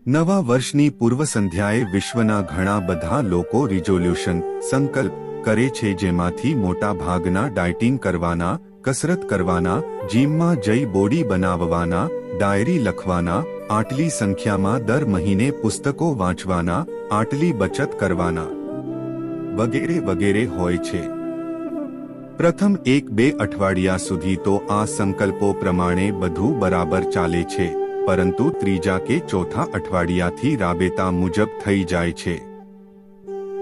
નવા વર્ષની પૂર્વ સંધ્યાએ વિશ્વના ઘણા બધા લોકો રિઝોલ્યુશન સંકલ્પ કરે છે જેમાંથી મોટા ભાગના ડાયટિંગ કરવાના, કસરત કરવાના, જીમમાં જઈ બોડી બનાવવાના, ડાયરી લખવાના, આટલી સંખ્યામાં દર મહિને પુસ્તકો વાંચવાના, આટલી બચત કરવાના વગેરે વગેરે હોય છે. પ્રથમ એક બે અઠવાડિયા સુધી તો આ સંકલ્પો પ્રમાણે બધું બરાબર ચાલે છે. પરંતુ ત્રીજા કે ચોથા અઠવાડિયાથી રાબેતા મુજબ થઈ જાય છે.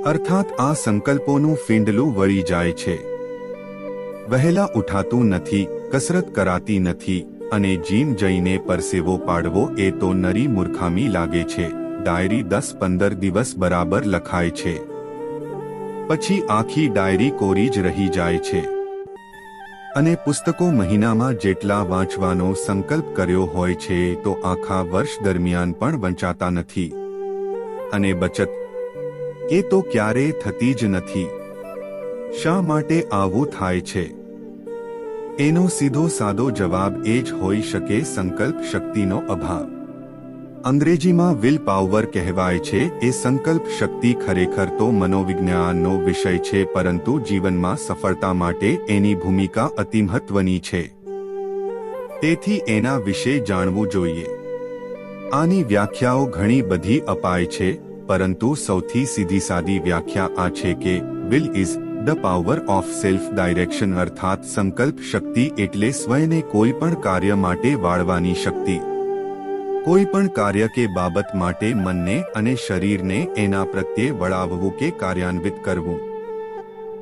અર્થાત આ સંકલ્પોનું ફીંડલું વળી જાય છે. વહેલા ઉઠાતું નથી, કસરત કરાતી નથી, અને જીમ જઈને પરસેવો પાડવો એ તો નરી મૂર્ખામી લાગે છે, ડાયરી દસ પંદર દિવસ બરાબર લખાય છે. પછી આખી ડાયરી કોરી જ રહી જાય છે. અને પુસ્તકો મહિનામાં જેટલા વાંચવાનો સંકલ્પ કર્યો હોય છે, તો આખા વર્ષ દરમિયાન પણ વંચાતા નથી. અને બચત? એ તો ક્યારેય થતી જ નથી. શા માટે આવું થાય છે? એનો સીધો સાદો જવાબ એ જ હોઈ શકે સંકલ્પ શક્તિનો અભાવ. અંગ્રેજીમાં વિલ પાવર કહેવાય છે. એ સંકલ્પ શક્તિ ખરેખર તો મનોવિજ્ઞાનનો વિષય છે, પરંતુ જીવનમાં સફળતા માટે એની ભૂમિકા અતિ મહત્વની છે. તેથી એના વિશે જાણવું જોઈએ. આની વ્યાખ્યાઓ ઘણી બધી અપાય છે, પરંતુ સૌથી સીધી સાદી વ્યાખ્યા આ છે કે will is the power of self direction અર્થાત સંકલ્પ શક્તિ એટલે સ્વયને કોઈ પણ કાર્ય માટે વાળવાની શક્તિ. કોઈ પણ કાર્ય કે બાબત માટે મનને અને શરીરને એના પ્રત્યે વળાવવું કે કાર્યાન્વિત કરવું.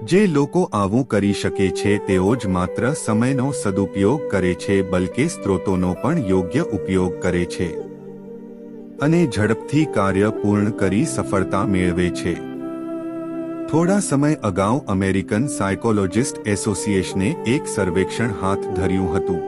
જે લોકો આવું કરી શકે છે, તેઓ જ માત્ર સમયનો સદુપયોગ કરે છે, બલકે સ્ત્રોતોનો પણ યોગ્ય ઉપયોગ કરે છે. અને ઝડપથી કાર્ય પૂર્ણ કરી સફળતા મેળવે છે. થોડા સમય અગાઉ અમેરિકન સાયકોલોજિસ્ટ એસોસિએશને એક સર્વેક્ષણ હાથ ધર્યું હતું.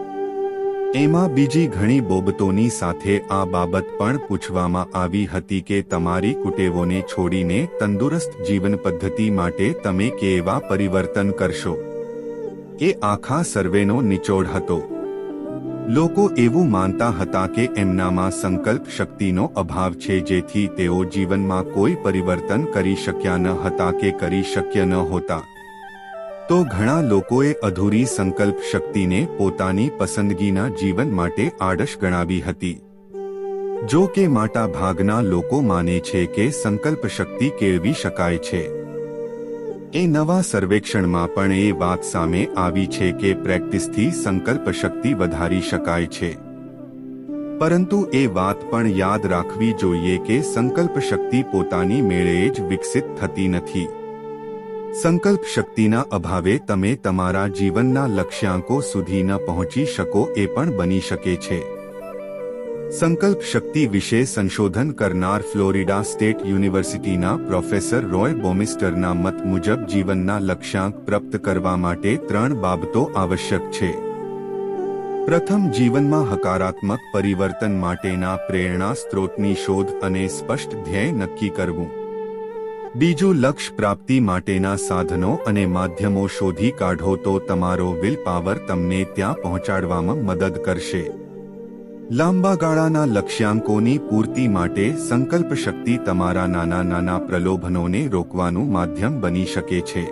એમાં બીજી ઘણી બોબતોની સાથે આ બાબત પણ પૂછવામાં આવી હતી કે તમારી કુટેવોને છોડીને તંદુરસ્ત જીવન પદ્ધતિ માટે તમે કેવા પરિવર્તન કરશો? એ આખા સર્વેનો નિચોડ હતો. લોકો એવું માનતા હતા કે એમનામાં સંકલ્પ શક્તિનો અભાવ છે જેથી તેઓ જીવનમાં કોઈ પરિવર્તન કરી શક્યા ન હતા કે કરી શક્ય ન હોતા. તો ઘણા લોકોએ અધૂરી સંકલ્પ શક્તિને પોતાની પસંદગીના જીવન માટે આડશ ગણાવી હતી. જો કે મોટા ભાગના લોકો માને છે કે સંકલ્પ શક્તિ કેળવી શકાય છે. એ નવા સર્વેક્ષણમાં પણ એ વાત સામે આવી છે કે પ્રેક્ટિસથી સંકલ્પ શક્તિ વધારી શકાય છે. પરંતુ એ વાત પણ યાદ રાખવી જોઈએ કે સંકલ્પ શક્તિ પોતાની મેળે જ વિકસિત થતી નથી. સંકલ્પ શક્તિના અભાવે તમે તમારા જીવનના લક્ષ્યાંકો સુધી ન પહોંચી શકો એ પણ બની શકે છે. સંકલ્પ શક્તિ વિશે સંશોધન કરનાર ફ્લોરિડા સ્ટેટ યુનિવર્સિટીના પ્રોફેસર રોય બોમિસ્ટરના મત મુજબ જીવનના લક્ષ્યાંક પ્રાપ્ત કરવા માટે ત્રણ બાબતો આવશ્યક છે. પ્રથમ, જીવનમાં હકારાત્મક પરિવર્તન માટેના પ્રેરણા સ્ત્રોતની શોધ અને સ્પષ્ટ ધ્યેય નક્કી કરવું. બીજું લક્ષ્ય પ્રાપ્તિ માટેના સાધનો અને માધ્યમો શોધી કાઢો તો તમારો વિલ પાવર તમને ત્યાં પહોંચાડવામાં મદદ કરશે. લાંબા ગાળાના લક્ષ્યાંકોની પૂર્તિ માટે સંકલ્પ શક્તિ તમારા નાના નાના પ્રલોભનોને રોકવાનું માધ્યમ બની શકે છે.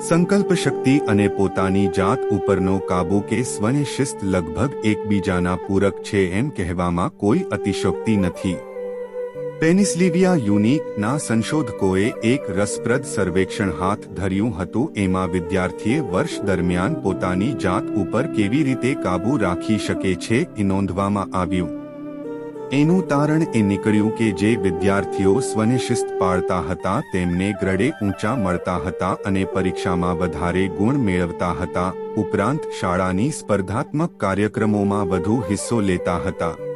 સંકલ્પ શક્તિ અને પોતાની જાત ઉપરનો કાબુ કે સ્વનિશિસ્ત લગભગ એકબીજાના પૂરક છે એમ કહેવામાં કોઈ અતિશોક્તિ નથી. પેનિસ્લિવિયા યુનિકના સંશોધકોએ એક રસપ્રદ સર્વેક્ષણ હાથ ધર્યું હતું. એમાં વિદ્યાર્થીએ વર્ષ દરમિયાન પોતાની જાત ઉપર કેવી રીતે કાબૂ રાખી શકે છે એ નોંધવામાં આવ્યું. એનું તારણ એ નીકળ્યું કે જે વિદ્યાર્થીઓ સ્વનિશિસ્ત પાળતા હતા તેમને ગ્રડે ઊંચા મળતા હતા અને પરીક્ષામાં વધારે ગુણ મેળવતા હતા. ઉપરાંત શાળાની સ્પર્ધાત્મક કાર્યક્રમોમાં વધુ હિસ્સો લેતા હતા.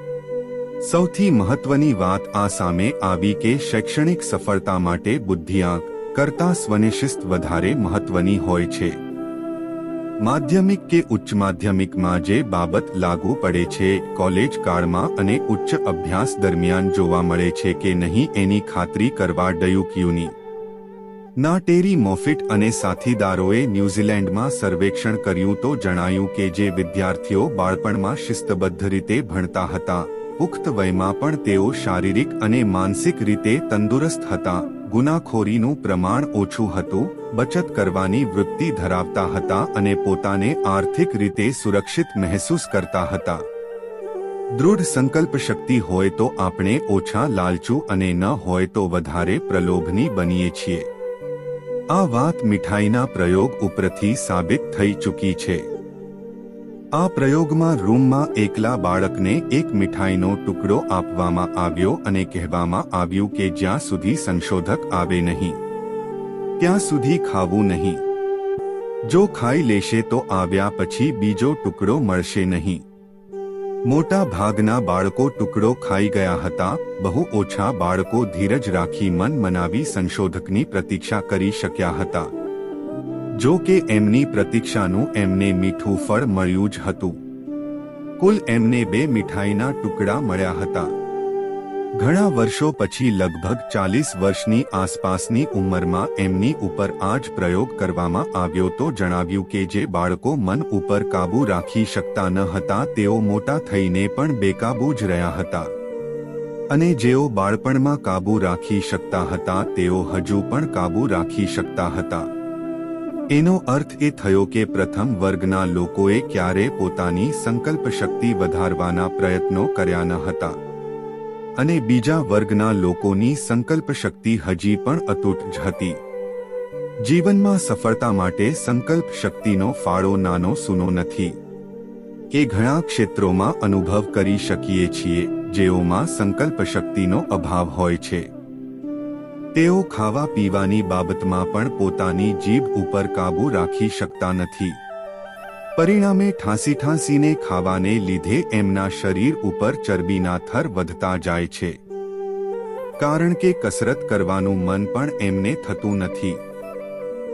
સૌથી મહત્વની વાત આ સામે આવી કે શૈક્ષણિક સફળતા માટે બુદ્ધિઆંક કરતા સ્વનિશિસ્ત વધારે મહત્વની હોય છે. માધ્યમિક કે ઉચ્ચ માધ્યમિકમાં જે બાબત લાગુ પડે છે, કોલેજ કાળમાં અને ઉચ્ચ અભ્યાસ દરમિયાન જોવા મળે છે કે નહીં એની ખાતરી કરવા ડયુક્યુની. ના ટેરી મોફિટ અને સાથીદારોએ ન્યૂઝીલેન્ડમાં સર્વેક્ષણ કર્યું તો જણાયું કે જે વિદ્યાર્થીઓ બાળપણમાં શિસ્તબદ્ધ રીતે ભણતા હતા પુખ્ત વયમાં પણ તેઓ શારીરિક અને માનસિક રીતે તંદુરસ્ત હતા. ગુનાખોરીનું પ્રમાણ ઓછું હતું, બચત કરવાની વૃત્તિ ધરાવતા હતા અને પોતાને આર્થિક રીતે સુરક્ષિત મહેસૂસ કરતા હતા. દૃઢ સંકલ્પ શક્તિ હોય તો આપણે ઓછા લાલચુ અને ન હોય તો વધારે પ્રલોભની બનીએ છીએ. આ વાત મીઠાઈના પ્રયોગ ઉપરથી સાબિત થઈ ચૂકી છે. આ પ્રયોગમાં રૂમમાં એકલા બાળકને એક મીઠાઈનો ટુકડો આપવામાં આવ્યો અને કહેવામાં આવ્યું કે જ્યાં સુધી સંશોધક આવે નહીં, ત્યાં સુધી ખાવું નહીં. જો ખાઈ લેશે તો આવ્યા પછી બીજો ટુકડો મળશે નહીં. મોટા ભાગના બાળકો ટુકડો ખાઈ ગયા હતા, બહુ ઓછા બાળકો ધીરજ રાખી મન મનાવી સંશોધકની પ્રતીક્ષા કરી શક્યા હતા. જો કે એમની પ્રતીક્ષાનું એમને મીઠું ફળ મળ્યું જ હતું. કુલ એમને બે મીઠાઈના ટુકડા મળ્યા હતા. ઘણા વર્ષો પછી લગભગ ચાલીસ વર્ષની આસપાસની ઉંમરમાં એમની ઉપર આ જ પ્રયોગ કરવામાં આવ્યો તો જણાવ્યું કે જે બાળકો મન ઉપર કાબૂ રાખી શકતા ન હતા તેઓ મોટા થઈને પણ બેકાબૂ જ રહ્યા હતા. અને જેઓ બાળપણમાં કાબૂ રાખી શકતા હતા તેઓ હજુ પણ કાબૂ રાખી શકતા હતા. એનો અર્થ એ થયો કે પ્રથમ વર્ગના લોકોએ ક્યારે પોતાની સંકલ્પ શક્તિ વધારવાના પ્રયત્નો કર્યા ન હતા. અને બીજા વર્ગના લોકોની સંકલ્પ શક્તિ હજી પણ અતૂટ જ હતી. જીવનમાં સફળતા માટે સંકલ્પ શક્તિનો ફાળો નાનો સૂનો નથી. એ ઘણા ક્ષેત્રોમાં અનુભવ કરી શકીએ છીએ જેઓમાં સંકલ્પ શક્તિનો અભાવ હોય છે. તેઓ ખાવા પીવાની બાબતમાં પણ પોતાની જીભ ઉપર કાબૂ રાખી શકતા નથી. પરિણામે ઠાંસી ઠાંસીને ખાવાને લીધે એમના શરીર ઉપર ચરબીના થર વધતા જાય છે. કારણ કે કસરત કરવાનું મન પણ એમને થતું નથી.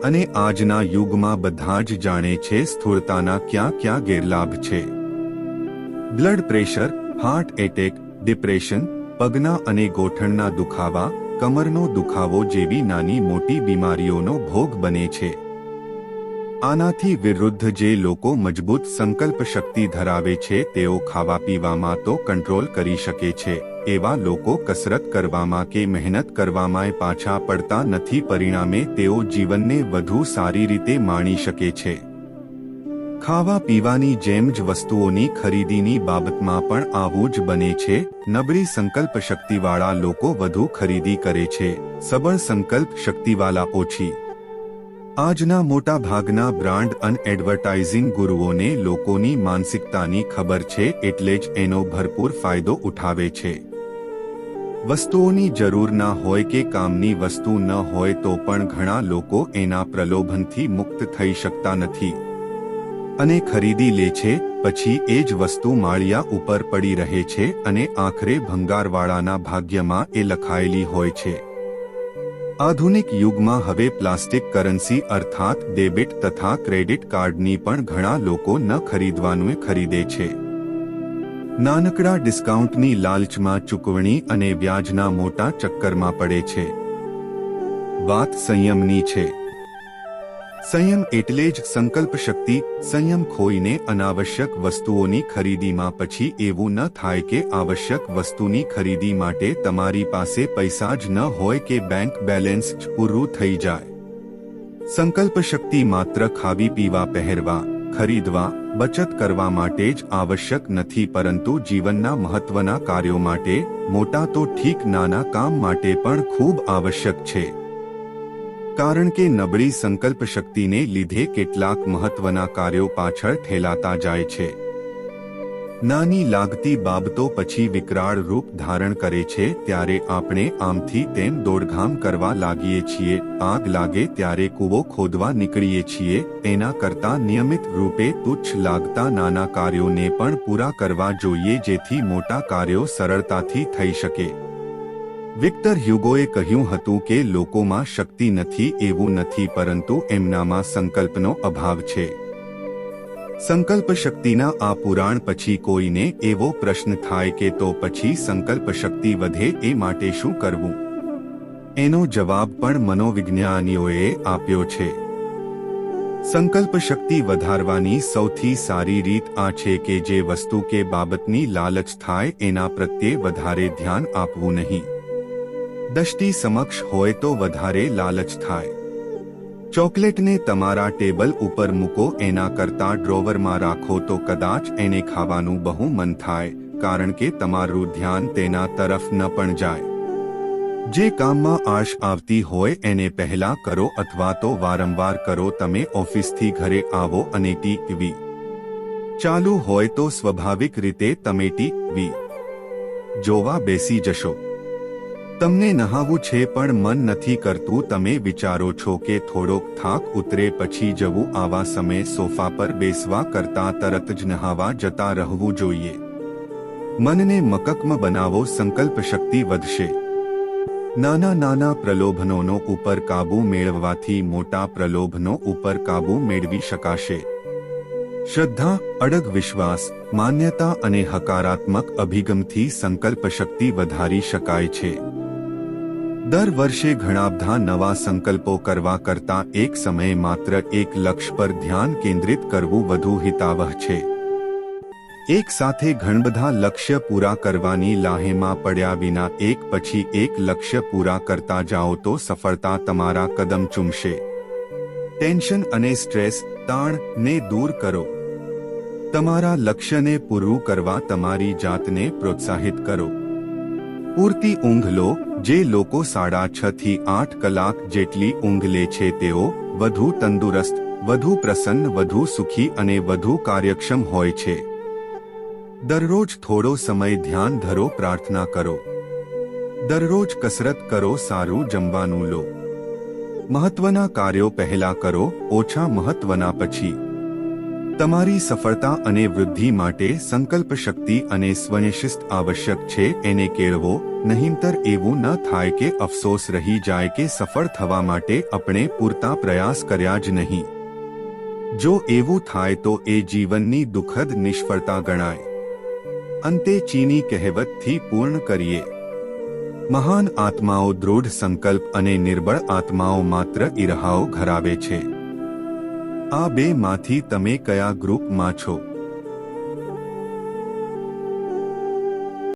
અને આજના યુગમાં બધા જ જાણે છે સ્થૂળતાના ક્યાં ક્યાં ગેરલાભ છે. Blood pressure, heart attack, depression, પગના અને ગોઠણના દુખાવા કમરનો દુખાવો જેવી નાની મોટી બીમારીઓનો ભોગ બને છે. આનાથી વિરુદ્ધ જે લોકો મજબૂત સંકલ્પ શક્તિ ધરાવે છે, તેઓ ખાવા પીવામાં તો કંટ્રોલ કરી શકે છે, એવા લોકો કસરત કરવામાં કે મહેનત કરવામાં પાછા પડતા નથી. પરિણામે તેઓ જીવનને વધુ સારી રીતે માણી શકે છે. ખાવા પીવાની જેમ જ વસ્તુઓની ખરીદીની બાબતમાં પણ આવું જ બને છે. નબળી સંકલ્પ શક્તિવાળા લોકો વધુ ખરીદી કરે છે. સબળ સંકલ્પ શક્તિવાળા ઓછી. આજના મોટા ભાગના બ્રાન્ડ અન એડવર્ટાઇઝિંગ ગુરુઓને લોકોની માનસિકતાની ખબર છે એટલે જ એનો ભરપૂર ફાયદો ઉઠાવે છે. વસ્તુઓની જરૂર ના હોય કે કામની વસ્તુ ન હોય તો પણ ઘણા લોકો એના પ્રલોભનથી મુક્ત થઈ શકતા નથી. અને ખરીદી લે છે, પછી એ જ વસ્તુ માળિયા ઉપર પડી રહે છે અને આખરે ભંગારવાળાના ભાગ્યમાં એ લખાયેલી હોય છે. આધુનિક યુગમાં હવે પ્લાસ્ટિક કરન્સી અર્થાત ડેબિટ તથા ક્રેડિટ કાર્ડની પણ ઘણા લોકો ન ખરીદવાનું ખરીદે છે. નાનકડા ડિસ્કાઉન્ટની લાલચમાં ચૂકવણી અને વ્યાજના મોટા ચક્કરમાં પડે છે. વાત સંયમની છે. સંયમ એટલે જ સંકલ્પ શક્તિ, સંયમ ખોઈને અનાવશ્યક વસ્તુઓની ખરીદીમાં પછી એવું ન થાય કે આવશ્યક વસ્તુની ખરીદી માટે તમારી પાસે પૈસા જ ન હોય કે બેંક બેલેન્સ જ પૂરું થઈ જાય. સંકલ્પ શક્તિ માત્ર ખાવી પીવા પહેરવા, ખરીદવા, બચત કરવા માટે જ આવશ્યક નથી પરંતુ જીવનના મહત્વના કાર્યો માટે, મોટા તો ઠીક નાના કામ માટે પણ ખૂબ આવશ્યક છે. કારણ કે નબળી સંકલ્પ શક્તિને લીધે કેટલાક મહત્વના કાર્યો પાછળ ઠેલાતા જાય છે. નાની લાગતી બાબતો પછી વિકરાળ રૂપ ધારણ કરે છે ત્યારે આપણે આમથી તેમ દોડધામ કરવા લાગીએ છીએ, આગ લાગે ત્યારે કૂવો ખોદવા નીકળીએ છીએ એના કરતા નિયમિત રૂપે તુચ્છ લાગતા નાના કાર્યોને પણ પૂરા કરવા જોઈએ જેથી મોટા કાર્યો સરળતાથી થઈ શકે. વિક્ટર હ્યુગોએ કહ્યું હતું કે લોકોમાં શક્તિ નથી એવું નથી પરંતુ એમનામાં સંકલ્પનો અભાવ છે. સંકલ્પ શક્તિના આ પુરાણ પછી કોઈને એવો પ્રશ્ન થાય કે તો પછી સંકલ્પ શક્તિ વધે એ માટે શું કરવું? એનો જવાબ પણ મનોવિજ્ઞાનીઓએ આપ્યો છે. સંકલ્પ શક્તિ વધારવાની સૌથી સારી રીત આ છે કે જે વસ્તુ કે બાબતની લાલચ થાય એના પ્રત્યે વધારે ધ્યાન આપવું નહીં. દષ્ટિ સમક્ષ હોય તો વધારે લાલચ થાય. ચોકલેટને તમારા ટેબલ ઉપર મૂકો, એના કરતા ડ્રોવરમાં રાખો તો કદાચ એને ખાવાનું બહુ મન થાય, કારણ કે તમારું ધ્યાન તેના તરફ ન પણ જાય. જે કામમાં આશ આવતી હોય એને પહેલા કરો અથવા તો વારંવાર કરો, તમે ઓફિસથી ઘરે આવો અને ટીવી ચાલુ હોય તો સ્વાભાવિક રીતે તમે ટીવી જોવા બેસી જશો. તમને નહાવું છે પણ મન નથી કરતું. તમે વિચારો છો કે થોડોક થાક ઉતરે પછી જવું. આવા સમયે સોફા પર બેસવા કરતા તરત જ નહાવા જતા રહેવું જોઈએ. મનને મકકમ બનાવો, સંકલ્પ શક્તિ વધશે. નાના નાના પ્રલોભનોનો ઉપર કાબુ મેળવવાથી મોટા પ્રલોભનો ઉપર કાબુ મેળવી શકાશે. શ્રદ્ધા, અડગ વિશ્વાસ, માન્યતા અને હકારાત્મક અભિગમથી સંકલ્પ શક્તિ વધારી શકાય છે. દર વર્ષે ઘણા બધા નવા સંકલ્પો કરવા કરતા એક સમયે માત્ર એક લક્ષ્ય પર ધ્યાન કેન્દ્રિત કરવું વધુ હિતાવહ છે. એક સાથે ઘણબધા લક્ષ્ય પૂરા કરવાની લાહેમાં પડ્યા વિના એક પછી એક લક્ષ્ય પૂરા કરતા જાઓ તો સફળતા તમારા કદમ ચૂમશે. ટેન્શન અને સ્ટ્રેસ, તાણ ને દૂર કરો. તમારા લક્ષ્યને પૂરું કરવા તમારી જાતને પ્રોત્સાહિત કરો. પૂરતી ઊંઘ લો, જે લોકો સાડા છ થી આઠ કલાક જેટલી ઊંઘ લે છે તેઓ વધુ તંદુરસ્ત, વધુ પ્રસન્ન, વધુ સુખી અને વધુ કાર્યક્ષમ હોય છે. દરરોજ થોડો સમય ધ્યાન ધરો, પ્રાર્થના કરો. દરરોજ કસરત કરો, સારું જમવાનું લો. મહત્વના કાર્યો પહેલા કરો, ઓછા મહત્વના પછી. તમારી સફળતા અને વૃદ્ધિ માટે સંકલ્પ શક્તિ અને સ્વનિશિસ્ત આવશ્યક છે, એને કેળવો, નહીંતર એવું ન થાય કે અફસોસ રહી જાય કે સફળ થવા માટે આપણે પૂરતા પ્રયાસ કર્યા જ નહીં. જો એવું થાય તો એ જીવનની દુઃખદ નિષ્ફળતા ગણાય. અંતે ચીની કહેવતથી પૂર્ણ કરીએ. મહાન આત્માઓ દૃઢ સંકલ્પ અને નિર્બળ આત્માઓ માત્ર ઈરહાઓ ઘરાવે છે. આ બેમાંથી તમે કયા ગ્રુપમાં છો?